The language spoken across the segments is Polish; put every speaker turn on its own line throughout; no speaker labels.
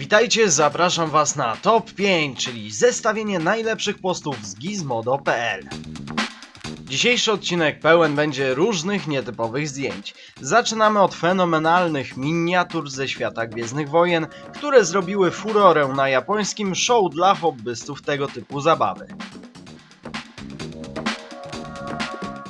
Witajcie, zapraszam Was na Top 5, czyli zestawienie najlepszych postów z gizmodo.pl. Dzisiejszy odcinek pełen będzie różnych nietypowych zdjęć. Zaczynamy od fenomenalnych miniatur ze świata Gwiezdnych Wojen, które zrobiły furorę na japońskim show dla hobbystów tego typu zabawy.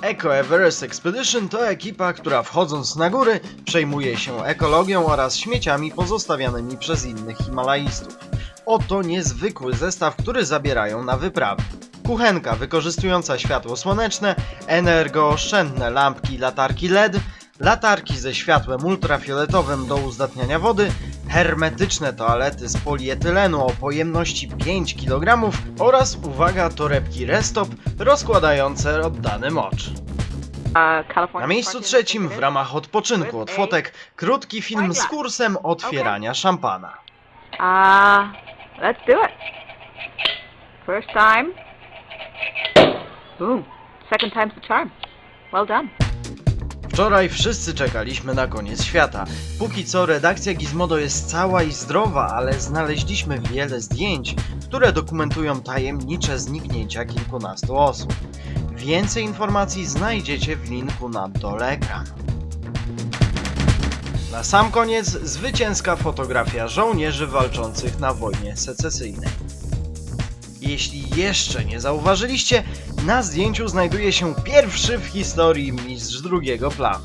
Eco Everest Expedition to ekipa, która wchodząc na góry przejmuje się ekologią oraz śmieciami pozostawianymi przez innych Himalajstów. Oto niezwykły zestaw, który zabierają na wyprawy. Kuchenka wykorzystująca światło słoneczne, energooszczędne lampki latarki LED, latarki ze światłem ultrafioletowym do uzdatniania wody, hermetyczne toalety z polietylenu o pojemności 5 kg oraz, uwaga, torebki Restop rozkładające oddany mocz. Na miejscu trzecim w ramach odpoczynku od fotek krótki film z kursem otwierania szampana.
Uh, let's do it. First time. Boom. Second time's the charm. Well done.
Wczoraj wszyscy czekaliśmy na koniec świata. Póki co redakcja Gizmodo jest cała i zdrowa, ale znaleźliśmy wiele zdjęć, które dokumentują tajemnicze zniknięcia kilkunastu osób. Więcej informacji znajdziecie w linku na dole ekranu. Na sam koniec zwycięska fotografia żołnierzy walczących na wojnie secesyjnej. Jeśli jeszcze nie zauważyliście, na zdjęciu znajduje się pierwszy w historii mistrz drugiego planu.